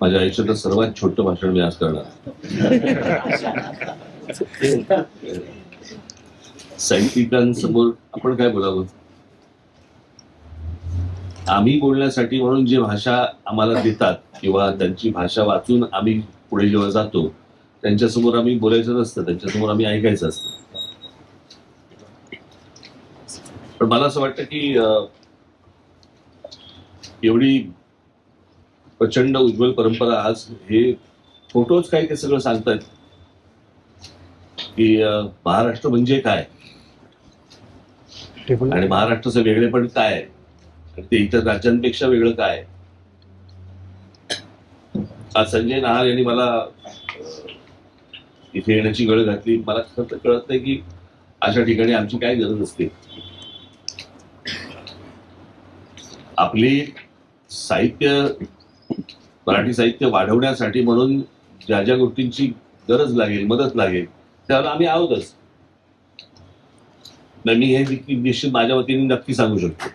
माझ्या आयुष्यातलं सर्वात छोटं भाषण मी आज करणार. साहित्यिकांसमोर आपण काय बोलावं? आम्ही बोलण्यासाठी म्हणून जी भाषा आम्हाला देतात किंवा त्यांची भाषा वाचून आम्ही पुढे जेव्हा जातो त्यांच्यासमोर आम्ही बोलायचं नसतं त्यांच्यासमोर आम्ही ऐकायचं असतं. पण मला असं वाटतं की एवढी प्रचंड उज्ज्वल परंपरा आज हे फोटोच काय ते सगळं सांगतायत की महाराष्ट्र म्हणजे काय आणि महाराष्ट्राचं वेगळेपण काय? आणि ते इतर राज्यांपेक्षा वेगळं काय? आज संजय नहार यांनी मला इथे येण्याची गळ घातली मला खरं तर कळत नाही की अशा ठिकाणी आमची काय गरज असते आपली साहित्य मराठी साहित्य वाढवण्यासाठी म्हणून ज्या ज्या गोष्टींची गरज लागेल मदत लागेल त्याला आम्ही आहोतच. मी हे निश्चित माझ्या वतीने नक्की सांगू शकतो.